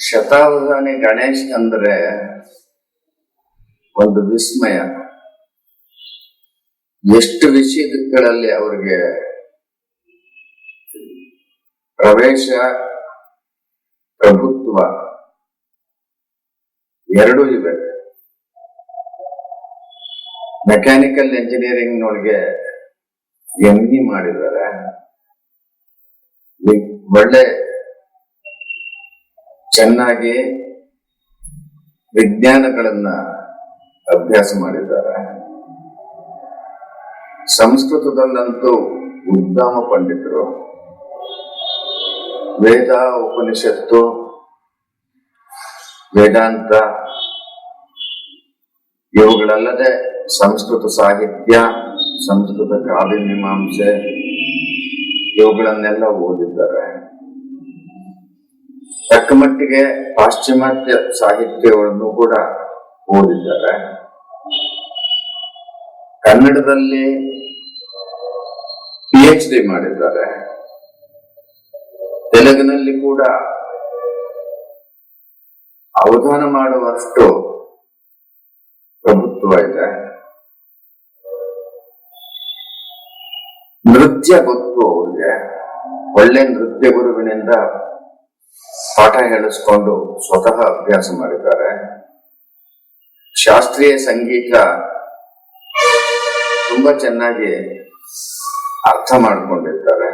ಶತಾವಧಾನಿ ಗಣೇಶ್ ಅಂದ್ರೆ ಒಂದು ವಿಸ್ಮಯ. ಎಷ್ಟು ವಿಷಯಗಳಲ್ಲಿ ಅವ್ರಿಗೆ ಪ್ರವೇಶ, ಪ್ರಭುತ್ವ ಎರಡೂ ಇವೆ. ಮೆಕ್ಯಾನಿಕಲ್ ಇಂಜಿನಿಯರಿಂಗ್ ನೊಳಗೆ ಎಂ ಇ ಮಾಡಿದ್ದಾರೆ. ಒಳ್ಳೆ ಚೆನ್ನಾಗಿ ವಿಜ್ಞಾನಗಳನ್ನ ಅಭ್ಯಾಸ ಮಾಡಿದ್ದಾರೆ. ಸಂಸ್ಕೃತದಲ್ಲಂತೂ ಉದ್ದಾಮ ಪಂಡಿತರು, ವೇದ, ಉಪನಿಷತ್ತು, ವೇದಾಂತ, ಇವುಗಳಲ್ಲದೆ ಸಂಸ್ಕೃತ ಸಾಹಿತ್ಯ, ಸಂಸ್ಕೃತ ಕಾವ್ಯ ಮೀಮಾಂಸೆ, ಇವುಗಳನ್ನೆಲ್ಲ ಓದಿದ್ದಾರೆ. ತಕ್ಕ ಮಟ್ಟಿಗೆ ಪಾಶ್ಚಿಮಾತ್ಯ ಸಾಹಿತ್ಯಗಳನ್ನು ಕೂಡ ಓದಿದ್ದಾರೆ. ಕನ್ನಡದಲ್ಲಿ ಪಿ ಎಚ್ ಡಿ ಮಾಡಿದ್ದಾರೆ. ತೆಲುಗಿನಲ್ಲಿ ಕೂಡ ಅವಧಾನ ಮಾಡುವಷ್ಟು ಪ್ರಭುತ್ವ ಇದೆ. ನೃತ್ಯ ಗೊತ್ತು ಅವರಿಗೆ. ಒಳ್ಳೆ ನೃತ್ಯ ಗುರುವಿನಿಂದ ಪಾಠ ಹೇಳಿಸ್ಕೊಂಡು ಸ್ವತಃ ಅಭ್ಯಾಸ ಮಾಡಿದ್ದಾರೆ. ಶಾಸ್ತ್ರೀಯ ಸಂಗೀತ ತುಂಬಾ ಚೆನ್ನಾಗಿ ಅರ್ಥ ಮಾಡಿಕೊಂಡಿದ್ದಾರೆ.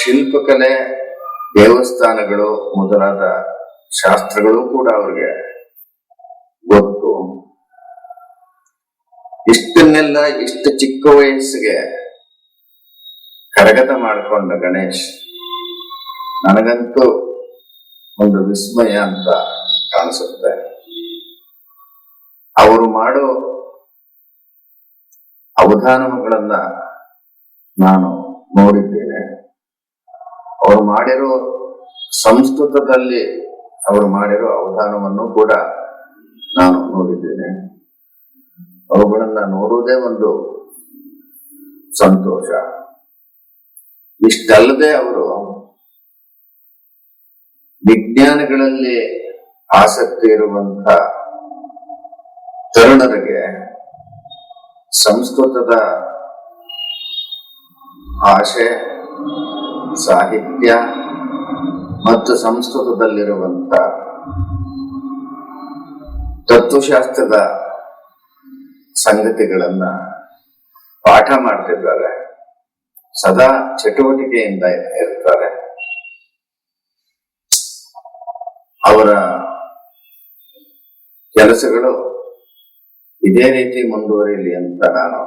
ಶಿಲ್ಪಕಲೆ, ದೇವಸ್ಥಾನಗಳು ಮೊದಲಾದ ಶಾಸ್ತ್ರಗಳು ಕೂಡ ಅವ್ರಿಗೆ ಗೊತ್ತು. ಇಷ್ಟನ್ನೆಲ್ಲ ಇಷ್ಟು ಚಿಕ್ಕ ವಯಸ್ಸಿಗೆ ಕರಗತ ಮಾಡಿಕೊಂಡ ಗಣೇಶ್ ನನಗಂತೂ ಒಂದು ವಿಸ್ಮಯ ಅಂತ ಕಾಣಿಸುತ್ತೆ. ಅವರು ಮಾಡೋ ಅವಧಾನಗಳನ್ನ ನಾನು ನೋಡಿದ್ದೇನೆ. ಅವರು ಮಾಡಿರೋ ಸಂಸ್ಕೃತದಲ್ಲಿ ಅವರು ಮಾಡಿರೋ ಅವಧಾನವನ್ನು ಕೂಡ ನಾನು ನೋಡಿದ್ದೇನೆ. ಅವುಗಳನ್ನ ನೋಡುವುದೇ ಒಂದು ಸಂತೋಷ. ಇಷ್ಟಲ್ಲದೆ ಅವರು ವಿಜ್ಞಾನಗಳಲ್ಲಿ ಆಸಕ್ತಿ ಇರುವಂತ ತರುಣರಿಗೆ ಸಂಸ್ಕೃತದ ಭಾಷೆ, ಸಾಹಿತ್ಯ ಮತ್ತು ಸಂಸ್ಕೃತದಲ್ಲಿರುವಂತ ತತ್ವಶಾಸ್ತ್ರದ ಸಂಗತಿಗಳನ್ನ ಪಾಠ ಮಾಡ್ತಿದ್ದಾರೆ. ಸದಾ ಚಟುವಟಿಕೆಯಿಂದ ಇರ್ತಾರೆ. ಕೆಲಸಗಳು ಇದೇ ರೀತಿ ಮುಂದುವರಿಯಲಿ ಅಂತ ನಾನು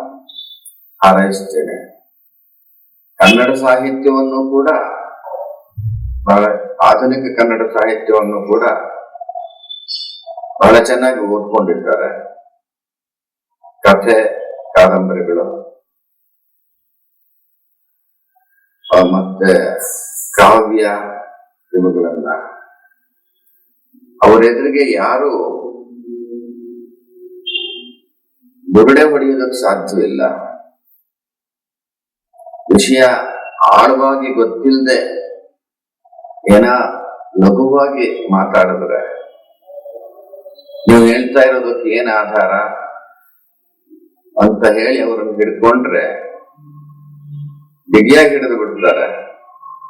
ಹಾರೈಸ್ತೇನೆ. ಕನ್ನಡ ಸಾಹಿತ್ಯವನ್ನು ಕೂಡ, ಬಹಳ ಆಧುನಿಕ ಕನ್ನಡ ಸಾಹಿತ್ಯವನ್ನು ಕೂಡ ಬಹಳ ಚೆನ್ನಾಗಿ ಓದ್ಕೊಂಡಿದ್ದಾರೆ. ಕಥೆ, ಕಾದಂಬರಿಗಳು ಮತ್ತೆ ಕಾವ್ಯ ಇವುಗಳನ್ನ ಅವರ ಎದುರಿಗೆ ಯಾರು ಬುರುಡೆ ಹೊಡೆಯುವುದಕ್ಕೆ ಸಾಧ್ಯವಿಲ್ಲ ವಿಷಯ ಆಳವಾಗಿ ಗೊತ್ತಿಲ್ಲದೆ ಏನ ಲಘುವಾಗಿ ಮಾತಾಡಿದ್ರೆ. ನೀವು ಹೇಳ್ತಾ ಇರೋದಕ್ಕೆ ಏನ್ ಆಧಾರ? ಅಂತ ಹೇಳಿ ಅವರನ್ನು ಹಿಡ್ಕೊಂಡ್ರೆ ಬಿಗಿಯಾಗಿ ಹಿಡಿದು ಬಿಡ್ತಾರೆ.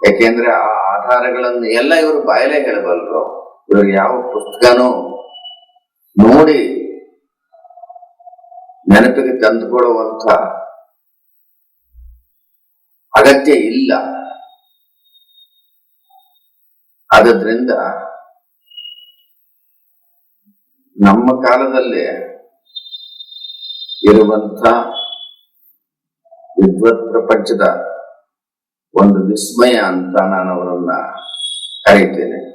ಯಾಕೆಂದ್ರೆ ಆ ಆಧಾರಗಳನ್ನು ಎಲ್ಲ ಇವರು ಬಾಯಲೇ ಹೇಳಬಲ್ಲರು. ಇವರು ಯಾವ ಪುಸ್ತಕನೂ ನೋಡಿ ನೆನಪಿಗೆ ತಂದುಕೊಳ್ಳುವಂತ ಅಗತ್ಯ ಇಲ್ಲ. ಆದ್ರಿಂದ ನಮ್ಮ ಕಾಲದಲ್ಲಿ ಇರುವಂತ ವಿದ್ವತ್ ಪ್ರಪಂಚದ ಒಂದು ವಿಸ್ಮಯ ಅಂತ ನಾನು ಅವರನ್ನ ಕರೀತೇನೆ.